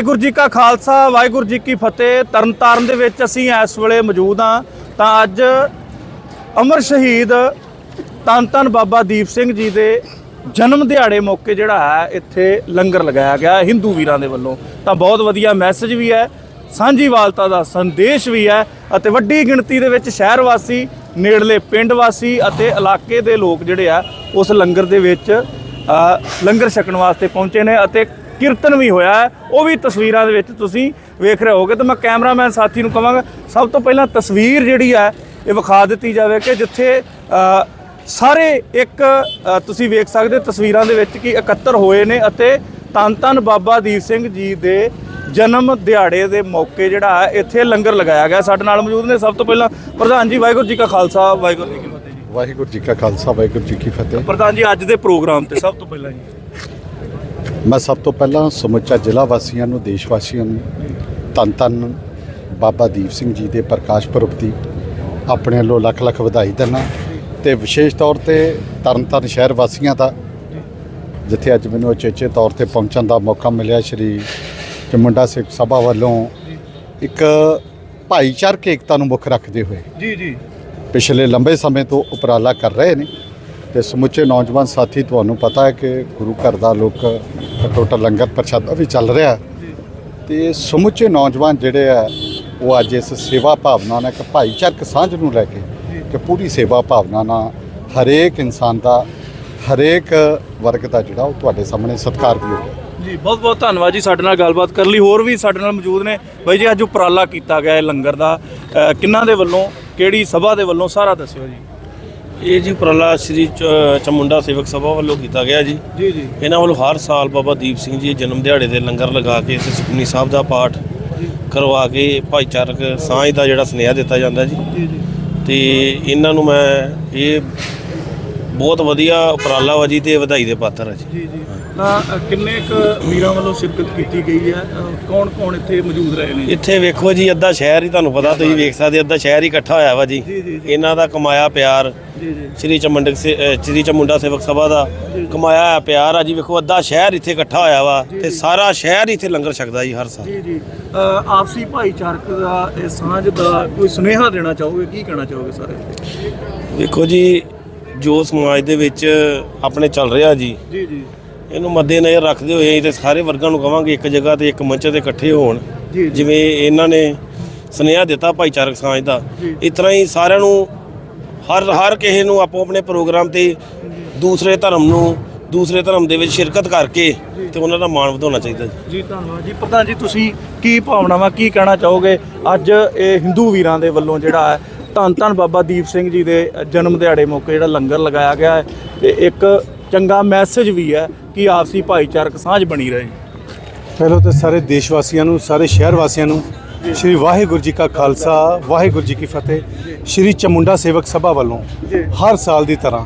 ਵਾਹਿਗੁਰੂ ਜੀ ਕਾ ਖਾਲਸਾ, ਵਾਹਿਗੁਰੂ ਜੀ ਕੀ ਫਤਿਹ। ਤਰਨਤਾਰਨ ਦੇ ਵਿੱਚ ਅਸੀਂ ਇਸ ਵੇਲੇ ਮੌਜੂਦ ਹਾਂ। ਤਾਂ ਅੱਜ ਅਮਰ ਸ਼ਹੀਦ ਧੰਨ ਧੰਨ ਬਾਬਾ ਦੀਪ ਸਿੰਘ ਜੀ ਦੇ ਜਨਮ ਦਿਹਾੜੇ ਮੌਕੇ ਜਿਹੜਾ ਹੈ, ਇੱਥੇ ਲੰਗਰ ਲਗਾਇਆ ਗਿਆ ਹਿੰਦੂ ਵੀਰਾਂ ਦੇ ਵੱਲੋਂ। ਤਾਂ ਬਹੁਤ ਵਧੀਆ ਮੈਸੇਜ ਵੀ ਹੈ ਸਾਂਝੀਵਾਲਤਾ ਦਾ ਸੰਦੇਸ਼ ਵੀ ਹੈ ਅਤੇ ਵੱਡੀ ਗਿਣਤੀ ਦੇ ਵਿੱਚ ਸ਼ਹਿਰ ਵਾਸੀ, ਨੇੜਲੇ ਪਿੰਡ ਵਾਸੀ ਅਤੇ ਇਲਾਕੇ ਦੇ ਲੋਕ ਜਿਹੜੇ ਆ, ਉਸ ਲੰਗਰ ਦੇ ਵਿੱਚ ਲੰਗਰ ਛਕਣ ਵਾਸਤੇ ਪਹੁੰਚੇ ਨੇ ਅਤੇ ਕੀਰਤਨ ਵੀ ਹੋਇਆ ਹੈ। ਉਹ ਵੀ ਤਸਵੀਰਾਂ ਦੇ ਵਿੱਚ ਤੁਸੀਂ ਵੇਖ ਰਹੇ ਹੋਗੇ ਤਾਂ ਮੈਂ ਕੈਮਰਾਮੈਨ ਸਾਥੀ ਨੂੰ ਕਹਾਂਗਾ ਸਭ ਤੋਂ ਪਹਿਲਾਂ ਤਸਵੀਰ ਜਿਹੜੀ ਹੈ ਇਹ ਵਿਖਾ ਦਿੱਤੀ ਜਾਵੇ ਕਿ ਜਿੱਥੇ ਸਾਰੇ ਇੱਕ ਤੁਸੀਂ ਵੇਖ ਸਕਦੇ ਤਸਵੀਰਾਂ ਦੇ ਵਿੱਚ ਕਿ ਇਕੱਤਰ ਹੋਏ ਨੇ ਅਤੇ ਧੰਨ ਧੰਨ ਬਾਬਾ ਦੀਪ ਸਿੰਘ ਜੀ ਦੇ ਜਨਮ ਦਿਹਾੜੇ ਦੇ ਮੌਕੇ ਜਿਹੜਾ ਹੈ ਇੱਥੇ ਲੰਗਰ ਲਗਾਇਆ ਗਿਆ। ਸਾਡੇ ਨਾਲ ਮੌਜੂਦ ਨੇ ਸਭ ਤੋਂ ਪਹਿਲਾਂ ਪ੍ਰਧਾਨ ਜੀ ਵਾਹਿਗੁਰੂ ਜੀ ਕਾ ਖਾਲਸਾ ਵਾਹਿਗੁਰੂ ਜੀ ਕੀ ਫਤਿਹ ਜੀ। ਵਾਹਿਗੁਰੂ ਜੀ ਕਾ ਖਾਲਸਾ ਵਾਹਿਗੁਰੂ ਜੀ ਕੀ ਫਤਿਹ। ਪ੍ਰਧਾਨ ਜੀ ਅੱਜ ਦੇ ਪ੍ਰੋਗਰਾਮ ਤੇ ਸਭ ਤੋਂ ਪਹਿਲਾਂ ਜੀ। ਮੈਂ ਸਭ ਤੋਂ ਪਹਿਲਾਂ ਸਮੁੱਚਾ ਜ਼ਿਲ੍ਹਾ ਵਾਸੀਆਂ ਨੂੰ ਦੇਸ਼ ਵਾਸੀਆਂ ਨੂੰ ਧੰਨ ਧੰਨ ਬਾਬਾ ਦੀਪ ਸਿੰਘ ਜੀ ਦੇ ਪ੍ਰਕਾਸ਼ ਪੁਰਬ ਦੀ ਆਪਣੇ ਵੱਲੋਂ ਲੱਖ ਲੱਖ ਵਧਾਈ ਦਿੰਦਾ। ਤੇ ਵਿਸ਼ੇਸ਼ ਤੌਰ ਤੇ ਤਰਨਤਾਰਨ ਸ਼ਹਿਰ ਵਾਸੀਆਂ ਦਾ ਜਿੱਥੇ ਅੱਜ ਮੈਨੂੰ ਉਚੇਚੇ ਤੌਰ ਤੇ ਪਹੁੰਚਣ ਦਾ ਮੌਕਾ ਮਿਲਿਆ ਸ਼੍ਰੀ ਚਮੁੰਡਾ ਸਿੱਖ ਸਭਾ ਵੱਲੋਂ ਇੱਕ ਭਾਈਚਾਰਕ ਏਕਤਾ ਨੂੰ ਮੁੱਖ ਰੱਖਦੇ ਹੋਏ। ਜੀ ਜੀ। ਪਿਛਲੇ ਲੰਬੇ ਸਮੇਂ ਤੋਂ ਉਪਰਾਲਾ ਕਰ ਰਹੇ ਨੇ। ਤੇ ਸਮੁੱਚੇ ਨੌਜਵਾਨ ਸਾਥੀ ਤੁਹਾਨੂੰ ਪਤਾ ਹੈ ਕਿ ਗੁਰੂ ਘਰ ਦਾ ਲੋਕ ਟੋਟਲ ਲੰਗਰ ਪ੍ਰਸ਼ਾਦਾ ਵੀ ਚੱਲ ਰਿਹਾ ਤੇ ਸਮੁੱਚੇ ਨੌਜਵਾਨ ਜਿਹੜੇ ਆ ਉਹ ਅੱਜ ਇਸ ਸੇਵਾ ਭਾਵਨਾ ਨਾਲ ਇੱਕ ਭਾਈਚਾਰਕ ਸਾਂਝ ਨੂੰ ਲੈ ਕੇ ਕਿ ਪੂਰੀ ਸੇਵਾ ਭਾਵਨਾ ਨਾਲ ਹਰੇਕ ਇਨਸਾਨ ਦਾ ਹਰੇਕ ਵਰਗ ਦਾ ਜਿਹੜਾ ਉਹ ਤੁਹਾਡੇ ਸਾਹਮਣੇ ਸਤਿਕਾਰ ਵੀ ਹੋ ਗਿਆ। ਜੀ ਬਹੁਤ ਬਹੁਤ ਧੰਨਵਾਦ ਜੀ ਸਾਡੇ ਨਾਲ ਗੱਲਬਾਤ ਕਰਨ ਲਈ। ਹੋਰ ਵੀ ਸਾਡੇ ਨਾਲ ਮੌਜੂਦ ਨੇ। ਬਾਈ ਜੀ ਅੱਜ ਉਪਰਾਲਾ ਕੀਤਾ ਗਿਆ ਹੈ ਲੰਗਰ ਦਾ। ਅ, ਕਿਹਨਾਂ ਦੇ ਵੱਲੋਂ ਕਿਹੜੀ ਸਭਾ ਦੇ ਵੱਲੋਂ ਸਾਰਾ ਦੱਸਿਓ ਜੀ। ਇਹ ਜੀ ਉਪਰਾਲਾ ਸ੍ਰੀ ਚ- ਚਮੁੰਡਾ ਸੇਵਕ ਸਭਾ ਵੱਲੋਂ ਕੀਤਾ ਗਿਆ ਜੀ। ਜੀ ਜੀ। ਇਹਨਾਂ ਵੱਲੋਂ ਹਰ ਸਾਲ ਬਾਬਾ ਦੀਪ ਸਿੰਘ ਜੀ ਜਨਮ ਦਿਹਾੜੇ ਦੇ ਲੰਗਰ ਲਗਾ ਕੇ ਤੇ ਸੁਖਮਨੀ ਸਾਹਿਬ ਦਾ ਪਾਠ ਕਰਵਾ ਕੇ ਭਾਈਚਾਰਕ ਸਾਂਝ ਦਾ ਜਿਹੜਾ ਸੁਨੇਹਾ ਦਿੱਤਾ ਜਾਂਦਾ ਜੀ। ਜੀ ਜੀ। ਤੇ ਇਹਨਾਂ ਨੂੰ ਮੈਂ ਇਹ ਬਹੁਤ ਵਧੀਆ ਉਪਰਾਲਾ ਵਾ ਜੀ ਤੇ ਵਧਾਈ ਦੇ ਪਾਤਰ ਹੈ ਜੀ। ਜੀ ਜੀ। ਤਾਂ ਅ, ਕਿੰਨੇ ਕੁ ਵੀਰਾਂ ਵੱਲੋਂ ਸ਼ਿਰਕਤ ਕੀਤੀ ਗਈ ਹੈ? ਕੌਣ ਕੌਣ ਇੱਥੇ ਮੌਜੂਦ ਰਹੇ ਨੇ? ਇੱਥੇ ਵੇਖੋ ਜੀ ਅੱਧਾ ਸ਼ਹਿਰ ਹੀ ਤੁਹਾਨੂੰ ਪਤਾ ਤੁਸੀਂ ਵੇਖ ਸਕਦੇ ਅੱਧਾ ਸ਼ਹਿਰ ਹੀ ਇਕੱਠਾ ਹੋਇਆ ਵਾ ਜੀ। ਇਹਨਾਂ ਦਾ ਕਮਾਇਆ ਪਿਆਰ ਸ੍ਰੀ ਚਮੰਡਕ ਸ੍ਰੀ ਚਮੁੰਡਾ ਸੇਵਕ ਸਭਾ ਦਾ ਕਮਾਇਆ ਹੋਇਆ ਪਿਆਰ ਆ ਜੀ। ਵੇਖੋ ਅੱਧਾ ਸ਼ਹਿਰ ਇੱਥੇ ਇਕੱਠਾ ਹੋਇਆ ਵਾ ਤੇ ਸਾਰਾ ਸ਼ਹਿਰ ਇੱਥੇ ਲੰਗਰ ਛਕਦਾ ਜੀ ਹਰ ਸਾਲ। ਜੀ ਜੀ। ਆਪਸੀ ਭਾਈਚਾਰਕ ਦਾ ਇਹ ਸਾਂਝ ਦਾ ਕੋਈ ਸੁਨੇਹਾ ਦੇਣਾ ਚਾਹੋਗੇ? ਕੀ ਕਹਿਣਾ ਚਾਹੋਗੇ ਸਾਰੇ? ਵੇਖੋ ਜੀ ਜੋ ਸਮਾਜ ਦੇ ਵਿੱਚ ਆਪਣੇ ਚੱਲ ਰਿਹਾ ਜੀ ਜੀ ਜੀ। ਇਹਨੂੰ ਮੱਦੇ ਨਜ਼ਰ ਰੱਖਦੇ ਹੋਏ ਅਸੀਂ ਤੇ ਸਾਰੇ ਵਰਗਾਂ ਨੂੰ ਕਵਾਂਗੇ ਇੱਕ ਜਗ੍ਹਾ ਤੇ ਇੱਕ ਮੰਚ ਤੇ ਇਕੱਠੇ ਹੋਣ। ਜਿਵੇਂ ਇਹਨਾਂ ਨੇ ਸੁਨੇਹਾ ਦਿੱਤਾ ਭਾਈਚਾਰਕ ਸਾਂਝ ਦਾ। ਇਸ ਤਰ੍ਹਾਂ ਹੀ ਸਾਰਿਆਂ ਨੂੰ ਹਰ ਹਰ ਕਿਸੇ ਨੂੰ ਆਪੋ ਆਪਣੇ ਪ੍ਰੋਗਰਾਮ ਤੇ ਦੂਸਰੇ ਧਰਮ ਨੂੰ ਦੂਸਰੇ ਧਰਮ ਦੇ ਵਿੱਚ ਸ਼ਿਰਕਤ ਕਰਕੇ ਤੇ ਉਹਨਾਂ ਦਾ ਮਾਣ ਵਧਾਉਣਾ ਚਾਹੀਦਾ ਜੀ। ਜੀ ਧੰਨਵਾਦ ਜੀ। ਪ੍ਰਧਾਨ ਜੀ ਤੁਸੀਂ ਕੀ ਭਾਵਨਾਵਾਂ ਕੀ ਕਹਿਣਾ ਚਾਹੋਗੇ? ਅੱਜ ਇਹ ਹਿੰਦੂ ਵੀਰਾਂ ਦੇ ਵੱਲੋਂ ਜਿਹੜਾ ਹੈ ਧੰਨ ਧੰਨ ਬਾਬਾ ਦੀਪ ਸਿੰਘ ਜੀ ਦੇ ਜਨਮ ਦਿਹਾੜੇ ਮੌਕੇ ਜਿਹੜਾ ਲੰਗਰ ਲਗਾਇਆ ਗਿਆ ਹੈ ਤੇ ਇੱਕ ਚੰਗਾ ਮੈਸੇਜ ਵੀ ਹੈ ਕਿ ਆਪਸੀ ਭਾਈਚਾਰਕ ਸਾਂਝ ਬਣੀ ਰਹੇ। ਪਹਿਲਾਂ ਤਾਂ ਸਾਰੇ ਦੇਸ਼ ਵਾਸੀਆਂ ਨੂੰ ਸਾਰੇ ਸ਼ਹਿਰ ਵਾਸੀਆਂ ਨੂੰ ਸ਼੍ਰੀ ਵਾਹਿਗੁਰੂ ਜੀ ਕਾ ਖਾਲਸਾ ਵਾਹਿਗੁਰੂ ਜੀ ਕੀ ਫਤਿਹ। ਸ਼੍ਰੀ ਚਮੁੰਡਾ ਸੇਵਕ ਸਭਾ ਵੱਲੋਂ ਹਰ ਸਾਲ ਦੀ ਤਰ੍ਹਾਂ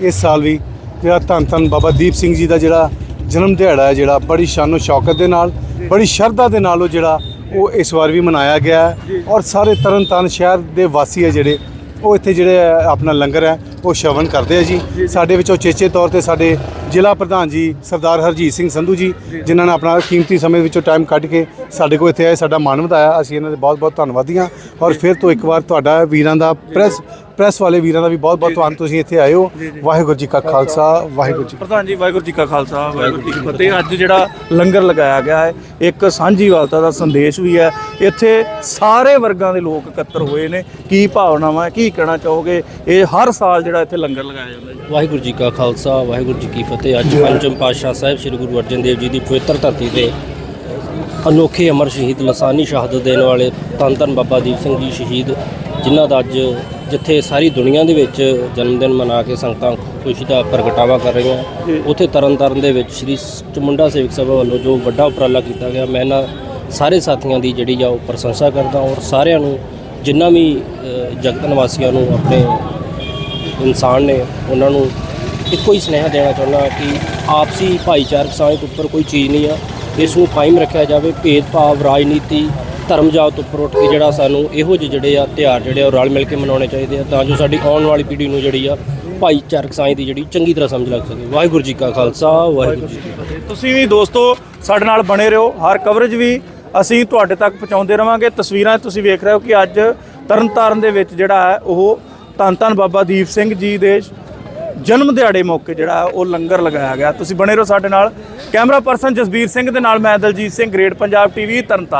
ਇਸ ਸਾਲ ਵੀ ਜਿਹੜਾ ਧੰਨ ਧੰਨ ਬਾਬਾ ਦੀਪ ਸਿੰਘ ਜੀ ਦਾ ਜਿਹੜਾ ਜਨਮ ਦਿਹਾੜਾ ਹੈ ਜਿਹੜਾ ਬੜੀ ਸ਼ਾਨੋ ਸ਼ੌਕਤ ਦੇ ਨਾਲ ਬੜੀ ਸ਼ਰਧਾ ਦੇ ਨਾਲ ਉਹ ਜਿਹੜਾ ਉਹ ਇਸ ਵਾਰ ਵੀ ਮਨਾਇਆ ਗਿਆ ਹੈ। ਔਰ ਸਾਰੇ ਤਰਨਤਾਰਨ ਸ਼ਹਿਰ ਦੇ ਵਾਸੀ ਹੈ ਜਿਹੜੇ ਉਹ ਇੱਥੇ ਜਿਹੜੇ ਆਪਣਾ ਲੰਗਰ ਹੈ ਉਹ ਸ਼ਵਨ ਕਰਦੇ ਆ ਜੀ। ਸਾਡੇ ਵਿੱਚੋਂ ਚੇਚੇ ਤੌਰ ਤੇ ਸਾਡੇ ਜ਼ਿਲ੍ਹਾ ਪ੍ਰਧਾਨ ਜੀ ਸਰਦਾਰ ਹਰਜੀਤ ਸਿੰਘ ਸੰਧੂ ਜੀ ਜਿਨ੍ਹਾਂ ਨੇ ਆਪਣਾ ਕੀਮਤੀ ਸਮੇਂ ਵਿੱਚੋਂ ਟਾਈਮ ਕੱਢ ਕੇ ਸਾਡੇ ਕੋਲ ਇੱਥੇ ਆਏ ਸਾਡਾ ਮਾਣ ਵਧਾਇਆ। ਅਸੀਂ ਇਹਨਾਂ ਦੇ ਬਹੁਤ ਬਹੁਤ ਧੰਨਵਾਦੀ ਹਾਂ। ਔਰ ਫਿਰ ਤੋਂ ਇੱਕ ਵਾਰ ਤੁਹਾਡਾ ਵੀਰਾਂ ਦਾ ਪ੍ਰੈਸ ਪ੍ਰੈਸ ਵਾਲੇ ਵੀਰਾਂ ਦਾ ਵੀ ਬਹੁਤ ਬਹੁਤ ਧੰਨ ਤੁਸੀਂ ਇੱਥੇ ਆਏ ਹੋ। ਵਾਹਿਗੁਰੂ ਜੀ ਕਾ ਖਾਲਸਾ। ਵਾਹਿਗੁਰੂ ਜੀ ਪ੍ਰਧਾਨ ਜੀ ਵਾਹਿਗੁਰੂ ਜੀ ਕਾ ਖਾਲਸਾ ਵਾਹਿਗੁਰੂ ਜੀ ਕੀ ਫਤਿਹ। ਅੱਜ ਜਿਹੜਾ ਲੰਗਰ ਲਗਾਇਆ ਗਿਆ ਹੈ ਇੱਕ ਸਾਂਝੀਵਾਲਤਾ ਦਾ ਸੰਦੇਸ਼ ਵੀ ਹੈ। ਇੱਥੇ ਸਾਰੇ ਵਰਗਾਂ ਦੇ ਲੋਕ ਇਕੱਤਰ ਹੋਏ ਨੇ। ਕੀ ਭਾਵਨਾਵਾਂ ਕੀ ਕਹਿਣਾ ਚਾਹੋਗੇ? ਇਹ ਹਰ ਸਾਲ ਜਿਹੜਾ ਇੱਥੇ ਲੰਗਰ ਲਗਾਇਆ ਜਾਂਦਾ ਹੈ। ਵਾਹਿਗੁਰੂ ਜੀ ਕਾ ਖਾਲਸਾ ਵਾਹਿਗੁਰੂ ਜੀ ਕੀ ਫਤਿਹ। ਅੱਜ ਪੰਚਮ ਪਾਤਸ਼ਾਹ ਸਾਹਿਬ ਸ੍ਰੀ ਗੁਰੂ ਅਰਜਨ ਦੇਵ ਜੀ ਦੀ ਪਵਿੱਤਰ ਧਰਤੀ ਤੇ ਅਨੋਖੇ ਅਮਰ ਸ਼ਹੀਦ ਲਸਾਨੀ ਸ਼ਹਾਦਤ ਦੇਣ ਵਾਲੇ ਧੰਨ ਧੰਨ ਬਾਬਾ ਦੀਪ ਸਿੰਘ ਜੀ ਸ਼ਹੀਦ ਜਿਨ੍ਹਾਂ ਦਾ ਅੱਜ ਜਿੱਥੇ ਸਾਰੀ ਦੁਨੀਆ ਦੇ ਵਿੱਚ ਜਨਮ ਦਿਨ ਮਨਾ ਕੇ ਸੰਗਤਾਂ ਖੁਸ਼ੀ ਦਾ ਪ੍ਰਗਟਾਵਾ ਕਰ ਰਹੀਆਂ। ਉੱਥੇ ਤਰਨਤਾਰਨ ਦੇ ਵਿੱਚ ਸ੍ਰੀ ਚਮੁੰਡਾ ਸੇਵਕ ਸਭਾ ਵੱਲੋਂ ਜੋ ਵੱਡਾ ਉਪਰਾਲਾ ਕੀਤਾ ਗਿਆ ਮੈਂ ਇਹਨਾਂ ਸਾਰੇ ਸਾਥੀਆਂ ਦੀ ਜਿਹੜੀ ਆ ਉਹ ਪ੍ਰਸ਼ੰਸਾ ਕਰਦਾ ਔਰ ਸਾਰਿਆਂ ਨੂੰ ਜਿੰਨਾ ਵੀ ਜਗਤ ਨਿਵਾਸੀਆਂ ਨੂੰ ਆਪਣੇ ਇਨਸਾਨ ਨੇ ਉਹਨਾਂ ਨੂੰ ਇੱਕੋ ਹੀ ਸੁਨੇਹਾ ਦੇਣਾ ਚਾਹੁੰਦਾ ਕਿ ਆਪਸੀ ਭਾਈਚਾਰਕ ਸਾਂਝ ਉੱਪਰ ਕੋਈ ਚੀਜ਼ ਨਹੀਂ ਆ। ਇਸ ਨੂੰ ਕਾਇਮ ਰੱਖਿਆ ਜਾਵੇ ਭੇਦਭਾਵ ਰਾਜਨੀਤੀ ਧਰਮ ਜਾਤ ਉੱਪਰ ਉੱਠ ਕੇ ਜਿਹੜਾ ਸਾਨੂੰ ਇਹੋ ਜਿਹੇ ਜਿਹੜੇ ਆ ਤਿਉਹਾਰ ਜਿਹੜੇ ਆ ਉਹ ਰਲ ਮਿਲ ਕੇ ਮਨਾਉਣੇ ਚਾਹੀਦੇ ਆ, ਤਾਂ ਜੋ ਸਾਡੀ ਆਉਣ ਵਾਲੀ ਪੀੜ੍ਹੀ ਨੂੰ ਜਿਹੜੀ ਆ ਭਾਈਚਾਰਕ ਸਾਂਝ ਦੀ ਜਿਹੜੀ ਚੰਗੀ ਤਰ੍ਹਾਂ ਸਮਝ ਲੱਗ ਸਕੇ। ਵਾਹਿਗੁਰੂ ਜੀ ਕਾ ਖਾਲਸਾ, ਵਾਹਿਗੁਰੂ ਜੀ ਕੀ ਫਤਿਹ। ਤੁਸੀਂ ਵੀ ਦੋਸਤੋ ਸਾਡੇ ਨਾਲ ਬਣੇ ਰਹੋ, ਹਰ ਕਵਰੇਜ ਵੀ ਅਸੀਂ ਤੁਹਾਡੇ ਤੱਕ ਪਹੁੰਚਾਉਂਦੇ ਰਵਾਂਗੇ। ਤਸਵੀਰਾਂ ਤੁਸੀਂ ਵੇਖ ਰਹੇ ਹੋ ਕਿ ਅੱਜ ਤਰਨਤਾਰਨ ਦੇ ਵਿੱਚ ਜਿਹੜਾ ਹੈ, ਉਹ ਧੰਨ ਧੰਨ ਬਾਬਾ ਦੀਪ ਸਿੰਘ ਜੀ ਦੇ ਜਨਮ ਦਿਹਾੜੇ ਮੌਕੇ ਜਿਹੜਾ ਉਹ ਲੰਗਰ ਲਗਾਇਆ ਗਿਆ। ਤੁਸੀਂ ਬਣੇ ਰਹੋ ਸਾਡੇ ਨਾਲ। ਕੈਮਰਾ ਪਰਸਨ ਜਸਬੀਰ ਸਿੰਘ ਦੇ ਨਾਲ ਮੈਂ ਦਲਜੀਤ ਸਿੰਘ, ਗ੍ਰੇਟ ਪੰਜਾਬ ਟੀਵੀ, ਤਰਨਤਾਰਨ।